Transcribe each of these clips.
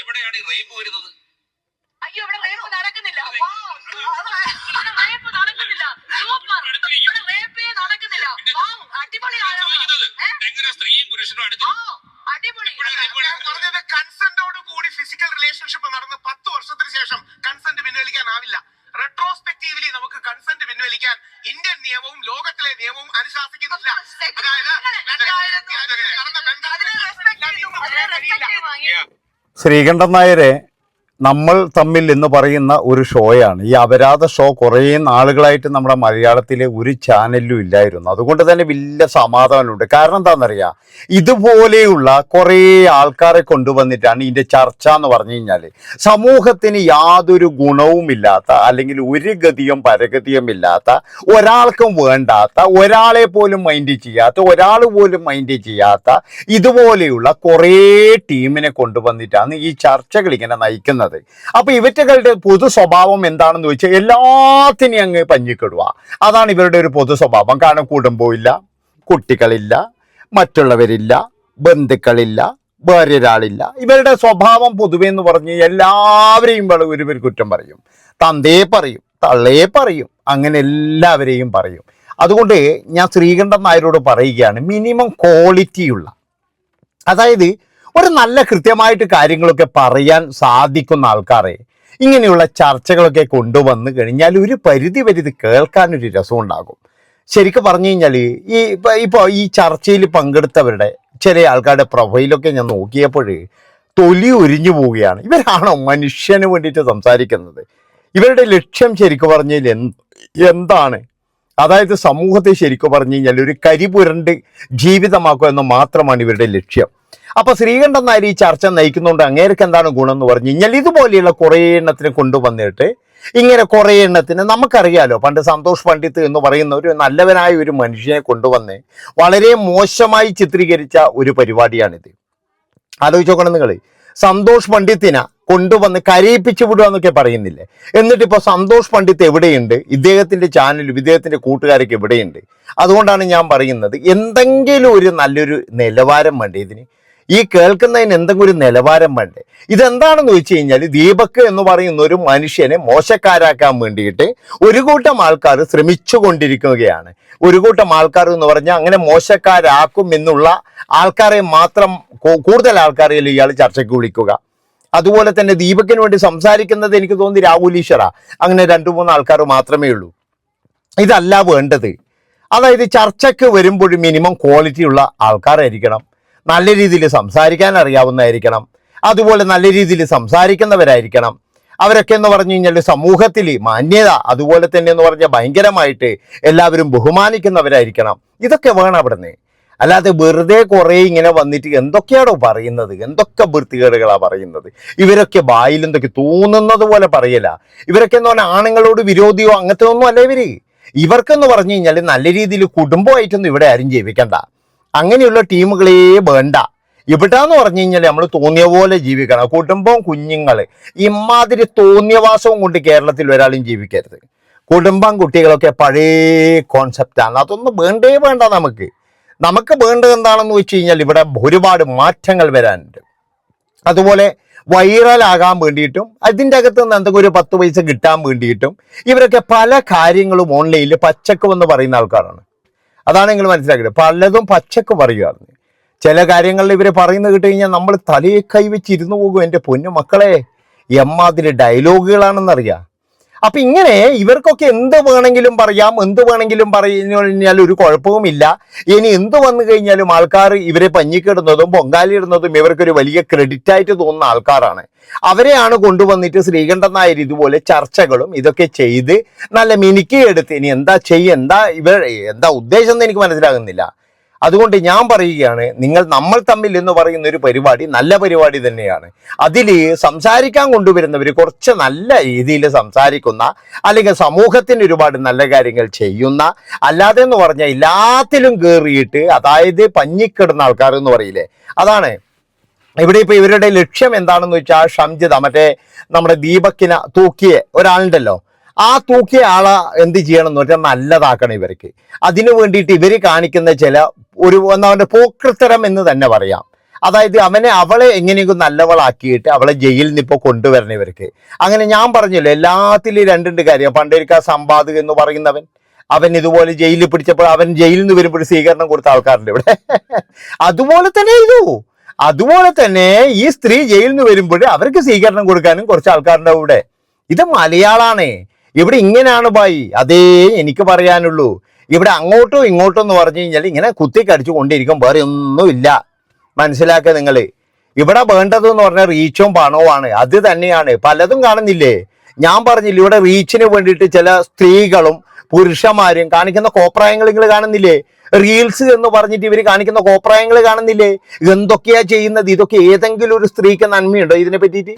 എവിടെയാണ് ഈ റേപ്പ് വരുന്നത്? അയ്യോ ഇവിടെ റേപ്പ് നടക്കുന്നില്ല. റേപ്പ് നടക്കുന്നില്ല. സൂപ്പർ. ഇവിടെ റേപ്പേ നടക്കുന്നില്ല. അടിപൊളി? എങ്ങനെ സ്ത്രീയും പുരുഷനും അടുത്ത് അടിപൊളി. പറഞ്ഞത് കൺസെന്റോട് കൂടി ഫിസിക്കൽ റിലേഷൻഷിപ്പ് നടന്ന് പത്ത് വർഷത്തിന് ശേഷം കൺസെന്റ് പിൻവലിക്കാനാവില്ല. റെട്രോസ്പെക്റ്റീവ്ലി നമുക്ക് കൺസെന്റ് പിൻവലിക്കാൻ ഇന്ത്യൻ നിയമവും ലോകത്തിലെ നിയമവും അനുശാസിക്കുന്നില്ല. അതായത് രണ്ടായിരത്തി നടന്ന അതിനെ ശ്രീകണ്ഠൻ നായരെ നമ്മൾ തമ്മിൽ എന്ന് പറയുന്ന ഒരു ഷോയാണ്. ഈ അപരാധ ഷോ കുറേ നാളുകളായിട്ട് നമ്മുടെ മലയാളത്തിലെ ഒരു ചാനലിലും ഇല്ലായിരുന്നു. അതുകൊണ്ട് തന്നെ വലിയ സമാധാനമുണ്ട്. കാരണം എന്താണെന്നറിയാം? ഇതുപോലെയുള്ള കുറേ ആൾക്കാരെ കൊണ്ടുവന്നിട്ടാണ് ഇതിന്റെ ചർച്ച എന്ന് പറഞ്ഞു കഴിഞ്ഞാൽ സമൂഹത്തിന് യാതൊരു ഗുണവുമില്ലാത്ത അല്ലെങ്കിൽ ഒരു ഗതിയും പരഗതിയും ഇല്ലാത്ത ഒരാൾക്കും വേണ്ടാത്ത ഒരാളെ പോലും മൈൻഡ് ചെയ്യാത്ത ഒരാൾ പോലും മൈൻഡ് ചെയ്യാത്ത ഇതുപോലെയുള്ള കുറേ ടീമിനെ കൊണ്ടുവന്നിട്ടാണ് ഈ ചർച്ചകൾ ഇങ്ങനെ നയിക്കുന്നത്. അപ്പൊ ഇവറ്റകളുടെ പൊതു സ്വഭാവം എന്താണെന്ന് ചോദിച്ചാൽ എല്ലാത്തിനെയും അങ്ങ് പഞ്ഞിക്കിടുക. അതാണ് ഇവരുടെ ഒരു പൊതു സ്വഭാവം. കാരണം കുടുംബമില്ല കുട്ടികളില്ല മറ്റുള്ളവരില്ല ബന്ധുക്കളില്ല വേറൊരാളില്ല. ഇവരുടെ സ്വഭാവം പൊതുവെ എന്ന് പറഞ്ഞ് എല്ലാവരെയും ഒരുവർ കുറ്റം പറയും. തന്തയെ പറയും തള്ളയെ പറയും അങ്ങനെ എല്ലാവരെയും പറയും. അതുകൊണ്ട് ഞാൻ ശ്രീകണ്ഠൻ നായരോട് പറയുകയാണ് മിനിമം ക്വാളിറ്റിയുള്ള അതായത് ഒരു നല്ല കൃത്യമായിട്ട് കാര്യങ്ങളൊക്കെ പറയാൻ സാധിക്കുന്ന ആൾക്കാരെ ഇങ്ങനെയുള്ള ചർച്ചകളൊക്കെ കൊണ്ടുവന്നു കഴിഞ്ഞാൽ ഒരു പരിധി വരെ കേൾക്കാനൊരു രസമുണ്ടാകും. ശരിക്കും പറഞ്ഞു കഴിഞ്ഞാൽ ഈ ഇപ്പം ഇപ്പോൾ ഈ ചർച്ചയിൽ പങ്കെടുത്തവരുടെ ചില ആൾക്കാരുടെ പ്രൊഫൈലൊക്കെ ഞാൻ നോക്കിയപ്പോൾ തൊലി ഒരിഞ്ഞു പോവുകയാണ്. ഇവരാണോ മനുഷ്യന് വേണ്ടിയിട്ട് സംസാരിക്കുന്നത്? ഇവരുടെ ലക്ഷ്യം ശരിക്കും പറഞ്ഞാൽ എന്താണ്? അതായത് സമൂഹത്തെ ശരിക്കും പറഞ്ഞു കഴിഞ്ഞാൽ ഒരു കരിപുരണ്ട് ജീവിതമാക്കുക എന്ന് മാത്രമാണ് ഇവരുടെ ലക്ഷ്യം. അപ്പൊ ശ്രീകണ്ഠൻ നായർ ഈ ചർച്ച നയിക്കുന്നതുകൊണ്ട് അങ്ങേർക്ക് എന്താണ് ഗുണം എന്ന് പറഞ്ഞു കഴിഞ്ഞാൽ ഇതുപോലെയുള്ള കുറേ എണ്ണത്തിനെ കൊണ്ടുവന്നിട്ട് ഇങ്ങനെ കുറേ എണ്ണത്തിന് നമുക്കറിയാലോ. പണ്ട് സന്തോഷ് പണ്ഡിത്ത് എന്ന് പറയുന്ന ഒരു നല്ലവനായ ഒരു മനുഷ്യനെ കൊണ്ടുവന്ന് വളരെ മോശമായി ചിത്രീകരിച്ച ഒരു പരിപാടിയാണിത്. ആലോചിച്ച് നോക്കണം നിങ്ങൾ സന്തോഷ് പണ്ഡിത്തിനെ കൊണ്ടുവന്ന് കരയിപ്പിച്ചു വിടുക എന്നൊക്കെ പറയുന്നില്ലേ? എന്നിട്ട് ഇപ്പോൾ സന്തോഷ് പണ്ഡിത്ത് എവിടെയുണ്ട്? ഇദ്ദേഹത്തിന്റെ ചാനലും ഇദ്ദേഹത്തിന്റെ കൂട്ടുകാരൊക്കെ എവിടെയുണ്ട്? അതുകൊണ്ടാണ് ഞാൻ പറയുന്നത് എന്തെങ്കിലും ഒരു നല്ലൊരു നിലവാരം വേണ്ടേ ഇതിന്? ഈ കേൾക്കുന്നതിന് എന്തെങ്കിലും ഒരു നിലവാരം വേണ്ടേ? ഇതെന്താണെന്ന് വെച്ച് കഴിഞ്ഞാൽ ദീപക് എന്ന് പറയുന്ന ഒരു മനുഷ്യനെ മോശക്കാരാക്കാൻ വേണ്ടിയിട്ട് ഒരു കൂട്ടം ആൾക്കാർ ശ്രമിച്ചു കൊണ്ടിരിക്കുകയാണ് ഒരു കൂട്ടം ആൾക്കാർ എന്ന് പറഞ്ഞാൽ അങ്ങനെ മോശക്കാരാക്കും എന്നുള്ള ആൾക്കാരെ മാത്രം കൂടുതൽ ആൾക്കാരെ ഇയാൾ ചർച്ചയ്ക്ക് വിളിക്കുക. അതുപോലെ തന്നെ ദീപകിന് വേണ്ടി സംസാരിക്കുന്നത് എനിക്ക് തോന്നി രാഹുൽ ഈശ്വറ. അങ്ങനെ രണ്ടു മൂന്ന് ആൾക്കാർ മാത്രമേ ഉള്ളൂ. ഇതല്ല വേണ്ടത്. അതായത് ചർച്ചയ്ക്ക് വരുമ്പോൾ മിനിമം ക്വാളിറ്റി ഉള്ള ആൾക്കാരായിരിക്കണം. നല്ല രീതിയിൽ സംസാരിക്കാൻ അറിയാവുന്നതായിരിക്കണം. അതുപോലെ നല്ല രീതിയിൽ സംസാരിക്കുന്നവരായിരിക്കണം. അവരൊക്കെ എന്ന് പറഞ്ഞു കഴിഞ്ഞാൽ സമൂഹത്തിൽ മാന്യത അതുപോലെ തന്നെ എന്ന് പറഞ്ഞാൽ ഭയങ്കരമായിട്ട് എല്ലാവരും ബഹുമാനിക്കുന്നവരായിരിക്കണം. ഇതൊക്കെ വേണം അവിടുന്ന്. അല്ലാതെ വെറുതെ കുറേ ഇങ്ങനെ വന്നിട്ട് എന്തൊക്കെയാണോ പറയുന്നത്? എന്തൊക്കെ വൃത്തികേടുകളാ പറയുന്നത്? ഇവരൊക്കെ വായിൽ എന്തൊക്കെ തോന്നുന്നത് പോലെ പറയല. ഇവരൊക്കെ എന്ന് പറഞ്ഞാൽ ആണുങ്ങളോട് വിരോധിയോ അങ്ങനത്തെ ഒന്നും അല്ല ഇവർ. ഇവർക്കെന്ന് പറഞ്ഞു കഴിഞ്ഞാൽ നല്ല രീതിയിൽ കുടുംബമായിട്ടൊന്നും ഇവിടെ ആരും ജീവിക്കണ്ട. അങ്ങനെയുള്ള ടീമുകളേ വേണ്ട. ഇവിടാന്ന് പറഞ്ഞു കഴിഞ്ഞാൽ നമ്മൾ തോന്നിയ പോലെ ജീവിക്കണം. കുടുംബവും കുഞ്ഞുങ്ങൾ. ഇമാതിരി തോന്നിയവാസവും കൊണ്ട് കേരളത്തിൽ ഒരാളും ജീവിക്കരുത്. കുടുംബം കുട്ടികളൊക്കെ പഴയ കോൺസെപ്റ്റാണ് അതൊന്നും വേണ്ടേ വേണ്ട നമുക്ക്. നമുക്ക് വേണ്ടത് എന്താണെന്ന് വെച്ച് കഴിഞ്ഞാൽ ഇവിടെ ഒരുപാട് മാറ്റങ്ങൾ വരാനുണ്ട്. അതുപോലെ വൈറലാകാൻ വേണ്ടിയിട്ടും അതിന്റെ അകത്ത് നിന്ന് എന്തെങ്കിലും ഒരു പത്ത് പൈസ കിട്ടാൻ വേണ്ടിയിട്ടും ഇവരൊക്കെ പല കാര്യങ്ങളും ഓൺലൈനിൽ പച്ചക്കും എന്ന് പറയുന്ന ആൾക്കാരാണ്. അതാണ് നിങ്ങൾ മനസ്സിലാക്കിയത് പലതും പച്ചക്ക് പറയുകയാണ്. ചില കാര്യങ്ങളിൽ ഇവർ പറയുന്നത് കേട്ട് കഴിഞ്ഞാൽ നമ്മൾ തലയെ ഇരുന്നു പോകും. എന്റെ പൊന്നു മക്കളെ എമ്മാതിരി ഡയലോഗുകളാണെന്നറിയാം അപ്പൊ ഇങ്ങനെ ഇവർക്കൊക്കെ എന്ത് വേണമെങ്കിലും പറയാം എന്ത് വേണമെങ്കിലും പറഞ്ഞു കഴിഞ്ഞാൽ ഒരു കുഴപ്പവുമില്ല. ഇനി എന്ത് വന്നു കഴിഞ്ഞാലും ആൾക്കാർ ഇവരെ പഞ്ഞിക്കിടുന്നതും പൊങ്കാലിടുന്നതും ഇവർക്കൊരു വലിയ ക്രെഡിറ്റ് ആയിട്ട് തോന്നുന്ന ആൾക്കാരാണ്. അവരെയാണ് കൊണ്ടുവന്നിട്ട് ശ്രീകണ്ഠൻ നായർ ഇതുപോലെ ചർച്ചകളും ഇതൊക്കെ ചെയ്ത് നല്ല മിനുക്കി എടുത്ത് ഇനി എന്താ ചെയ്യ എന്താ ഇവർ എന്താ ഉദ്ദേശം എന്ന് എനിക്ക് മനസ്സിലാകുന്നില്ല. അതുകൊണ്ട് ഞാൻ പറയുകയാണ് നിങ്ങൾ നമ്മൾ തമ്മിൽ എന്ന് പറയുന്ന ഒരു പരിപാടി നല്ല പരിപാടി തന്നെയാണ്. അതിൽ സംസാരിക്കാൻ കൊണ്ടുവരുന്നവർ കുറച്ച് നല്ല രീതിയിൽ സംസാരിക്കുന്ന അല്ലെങ്കിൽ സമൂഹത്തിന് ഒരുപാട് നല്ല കാര്യങ്ങൾ ചെയ്യുന്ന അല്ലാതെ എന്ന് പറഞ്ഞാൽ എല്ലാത്തിലും കയറിയിട്ട് അതായത് പഞ്ഞിക്കിടുന്ന ആൾക്കാർ എന്ന് പറയില്ലേ? അതാണ്. ഇവിടെ ഇപ്പൊ ഇവരുടെ ലക്ഷ്യം എന്താണെന്ന് വെച്ചാൽ ഷംജിത മറ്റേ നമ്മുടെ ദീപക്കിന തൂക്കിയ ഒരാളുണ്ടല്ലോ. ആ തൂക്കിയ ആളെ എന്ത് ചെയ്യണം എന്ന് വെച്ചാൽ നല്ലതാക്കണം ഇവർക്ക്. അതിനു വേണ്ടിയിട്ട് ഇവർ കാണിക്കുന്ന ചില ഒരു പറയുക പോക്കൃത്തരം എന്ന് തന്നെ പറയാം. അതായത് അവനെ അവളെ എങ്ങനെയെങ്കിലും നല്ലവളാക്കിയിട്ട് അവളെ ജയിലിൽ നിന്ന് ഇപ്പോൾ കൊണ്ടുവരണം ഇവർക്ക്. അങ്ങനെ ഞാൻ പറഞ്ഞല്ലോ എല്ലാത്തിലും രണ്ടുണ്ട് കാര്യം. പണ്ടൊരിക്ക സമ്പാദക എന്ന് പറയുന്നവൻ അവൻ ഇതുപോലെ ജയിലിൽ പിടിച്ചപ്പോൾ അവൻ ജയിലിൽ നിന്ന് വരുമ്പോൾ സ്വീകരണം കൊടുത്ത ആൾക്കാരുണ്ട് ഇവിടെ. അതുപോലെ തന്നെ ഇതു. അതുപോലെ തന്നെ ഈ സ്ത്രീ ജയിലിൽ നിന്ന് വരുമ്പോൾ അവർക്ക് സ്വീകരണം കൊടുക്കാനും കുറച്ച് ആൾക്കാരുണ്ടാവും ഇവിടെ. ഇത് മലയാളാണ്. ഇവിടെ ഇങ്ങനെയാണ് ബായി. അതേ എനിക്ക് പറയാനുള്ളൂ. ഇവിടെ അങ്ങോട്ടോ ഇങ്ങോട്ടോ എന്ന് പറഞ്ഞു കഴിഞ്ഞാൽ ഇങ്ങനെ കുത്തിക്കടിച്ചു കൊണ്ടിരിക്കും. വേറെ ഒന്നുമില്ല. മനസ്സിലാക്കുക നിങ്ങൾ ഇവിടെ വേണ്ടത് എന്ന് പറഞ്ഞാൽ റീച്ചും പണവുമാണ് അത് തന്നെയാണ്. പലതും കാണുന്നില്ലേ? ഞാൻ പറഞ്ഞില്ല ഇവിടെ റീച്ചിന് വേണ്ടിയിട്ട് ചില സ്ത്രീകളും പുരുഷന്മാരും കാണിക്കുന്ന കോപ്രായങ്ങൾ നിങ്ങൾ കാണുന്നില്ലേ? റീൽസ് എന്ന് പറഞ്ഞിട്ട് ഇവർ കാണിക്കുന്ന കോപ്രായങ്ങൾ കാണുന്നില്ലേ? എന്തൊക്കെയാ ചെയ്യുന്നത്? ഇതൊക്കെ ഏതെങ്കിലും ഒരു സ്ത്രീക്ക് നന്മയുണ്ടോ ഇതിനെ പറ്റിയിട്ട്?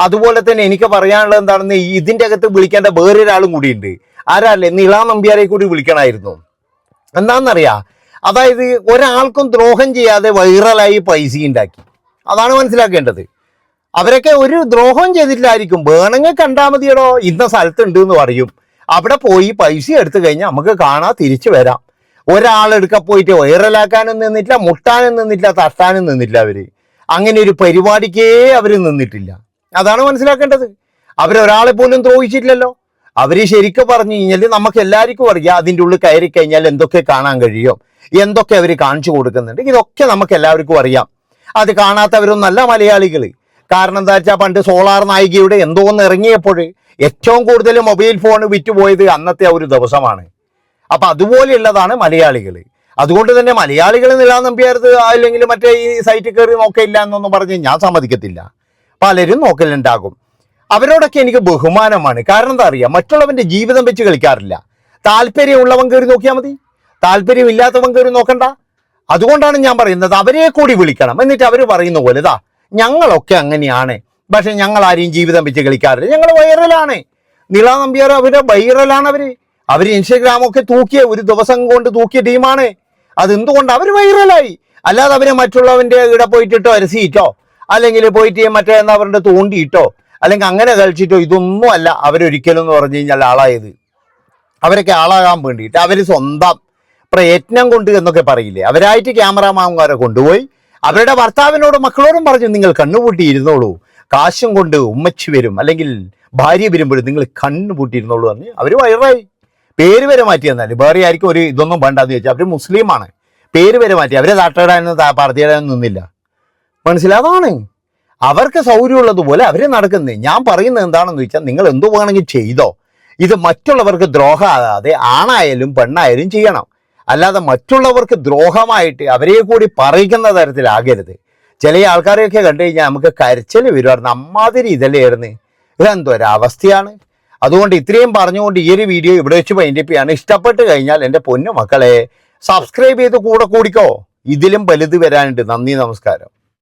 അതുപോലെ തന്നെ എനിക്ക് പറയാനുള്ളത് എന്താണെന്ന് ഇതിന്റെ അകത്ത് വിളിക്കേണ്ട വേറൊരാളും കൂടിയുണ്ട്. ആരല്ലേ? നീളാ നമ്പ്യാരെ കൂടി വിളിക്കണമായിരുന്നു എന്താണെന്നറിയാ? അതായത് ഒരാൾക്കും ദ്രോഹം ചെയ്യാതെ വൈറലായി പൈസ ഉണ്ടാക്കി. അതാണ് മനസ്സിലാക്കേണ്ടത്. അവരൊക്കെ ഒരു ദ്രോഹം ചെയ്തിട്ടില്ലായിരിക്കും. വേണമെങ്കിൽ കണ്ടാൽ മതിയടോ. ഇന്ന സ്ഥലത്തുണ്ട് എന്ന് പറയും. അവിടെ പോയി പൈസ എടുത്തു കഴിഞ്ഞാൽ നമുക്ക് കാണാൻ തിരിച്ചു വരാം. ഒരാളെടുക്ക പോയിട്ട് വൈറലാക്കാനും നിന്നിട്ടില്ല മുട്ടാനും നിന്നിട്ടില്ല തട്ടാനും നിന്നിട്ടില്ല അവർ. അങ്ങനെ ഒരു പരിപാടിക്കേ അവർ നിന്നിട്ടില്ല. അതാണ് മനസ്സിലാക്കേണ്ടത്. അവരൊരാളെ പോലും ദ്രോഹിച്ചിട്ടില്ലല്ലോ. അവർ ശരിക്കും പറഞ്ഞു കഴിഞ്ഞാൽ നമുക്ക് എല്ലാവർക്കും അറിയാം അതിന്റെ ഉള്ളിൽ കയറി കഴിഞ്ഞാൽ എന്തൊക്കെ കാണാൻ കഴിയും? എന്തൊക്കെ അവർ കാണിച്ചു കൊടുക്കുന്നുണ്ട്? ഇതൊക്കെ നമുക്ക് എല്ലാവർക്കും അറിയാം. അത് കാണാത്തവരൊന്നല്ല മലയാളികൾ കാരണം എന്താ വെച്ചാൽ പണ്ട് സോളാർ നായികയുടെ എന്തോന്ന് ഇറങ്ങിയപ്പോൾ ഏറ്റവും കൂടുതൽ മൊബൈൽ ഫോൺ വിറ്റുപോയത് അന്നത്തെ ഒരു ദിവസമാണ്. അപ്പൊ അതുപോലെയുള്ളതാണ് മലയാളികൾ അതുകൊണ്ട് തന്നെ മലയാളികൾ നിലാൻ നമ്പിയാരത് അല്ലെങ്കിൽ മറ്റേ ഈ സൈറ്റിൽ കയറി നോക്കില്ല എന്നൊന്നും പറഞ്ഞ് ഞാൻ സമ്മതിക്കത്തില്ല. പലരും നോക്കലുണ്ടാകും. അവരോടൊക്കെ എനിക്ക് ബഹുമാനമാണ്. കാരണം എന്താ അറിയാം? മറ്റുള്ളവന്റെ ജീവിതം വെച്ച് കളിക്കാറില്ല. താല്പര്യമുള്ളവൻ കയറി നോക്കിയാൽ മതി. താല്പര്യമില്ലാത്തവൻ കയറി നോക്കണ്ട. അതുകൊണ്ടാണ് ഞാൻ പറയുന്നത് അവരെ കൂടി വിളിക്കണം. എന്നിട്ട് അവർ പറയുന്ന പോലെ ഇതാ ഞങ്ങളൊക്കെ അങ്ങനെയാണ്. പക്ഷെ ഞങ്ങൾ ആരെയും ജീവിതം വെച്ച് കളിക്കാറില്ല. ഞങ്ങൾ വൈറലാണ്. നിള നമ്പ്യാർ അവർ വൈറലാണ് അവർ. അവർ ഇൻസ്റ്റഗ്രാമൊക്കെ തൂക്കിയ ഒരു ദിവസം കൊണ്ട് തൂക്കിയ ടീമാണ്. അതെന്തുകൊണ്ട്? അവർ വൈറലായി. അല്ലാതെ അവരെ മറ്റുള്ളവന്റെ ഇവിടെ പോയിട്ടിട്ടോ അരസിയിട്ടോ അല്ലെങ്കിൽ പോയിട്ട് മറ്റേ എന്താ പറയുക തോണ്ടിയിട്ടോ അല്ലെങ്കിൽ അങ്ങനെ കളിച്ചിട്ടോ ഇതൊന്നും അല്ല. അവരൊരിക്കലും എന്ന് പറഞ്ഞു കഴിഞ്ഞാൽ ആളായത്. അവരൊക്കെ ആളാകാൻ വേണ്ടിയിട്ട് അവർ സ്വന്തം പ്രയത്നം കൊണ്ട് എന്നൊക്കെ പറയില്ലേ? അവരായിട്ട് ക്യാമറമാൻകാരെ കൊണ്ടുപോയി അവരുടെ ഭർത്താവിനോടും മക്കളോടും പറഞ്ഞു നിങ്ങൾ കണ്ണുപൂട്ടി ഇരുന്നോളൂ കാശും കൊണ്ട് ഉമ്മച്ചി വരും. അല്ലെങ്കിൽ ഭാര്യ വരുമ്പോഴും നിങ്ങൾ കണ്ണുപൂട്ടിയിരുന്നോളൂ പറഞ്ഞ് അവർ വയറായി പേര് വരെ മാറ്റി തന്നാൽ വേറെ ആയിരിക്കും ഒരു ഇതൊന്നും വേണ്ടെന്ന് ചോദിച്ചാൽ അവർ മുസ്ലിമാണ്. പേര് വരെ മാറ്റി. അവരെ തട്ടയിടാനും പറത്തിയിടാനും നിന്നില്ല. മനസ്സിലാതാണ് അവർക്ക് സൗകര്യമുള്ളതുപോലെ അവരെ നടക്കുന്നത് ഞാൻ പറയുന്നത് എന്താണെന്ന് വെച്ചാൽ നിങ്ങൾ എന്തു വേണമെങ്കിൽ ചെയ്തോ. ഇത് മറ്റുള്ളവർക്ക് ദ്രോഹമാകാതെ ആണായാലും പെണ്ണായാലും ചെയ്യണം. അല്ലാതെ മറ്റുള്ളവർക്ക് ദ്രോഹമായിട്ട് അവരെ കൂടി പറയിക്കുന്ന തരത്തിലാകരുത്. ചില ആൾക്കാരെയൊക്കെ കണ്ടു കഴിഞ്ഞാൽ നമുക്ക് കരച്ചൽ വരുമായിരുന്നു അമ്മാതിരി ഇതല്ലായിരുന്നു ഇതെന്തോ ഒരവസ്ഥയാണ് അതുകൊണ്ട് ഇത്രയും പറഞ്ഞുകൊണ്ട് ഈ ഒരു വീഡിയോ ഇവിടെ വെച്ച് പൈൻഡിപ്പിയാണ് ഇഷ്ടപ്പെട്ട് കഴിഞ്ഞാൽ എന്റെ പൊന്നു മക്കളെ സബ്സ്ക്രൈബ് ചെയ്ത് കൂടെ കൂടിക്കോ. ഇതിലും വലുത് വരാനുണ്ട്. നന്ദി നമസ്കാരം.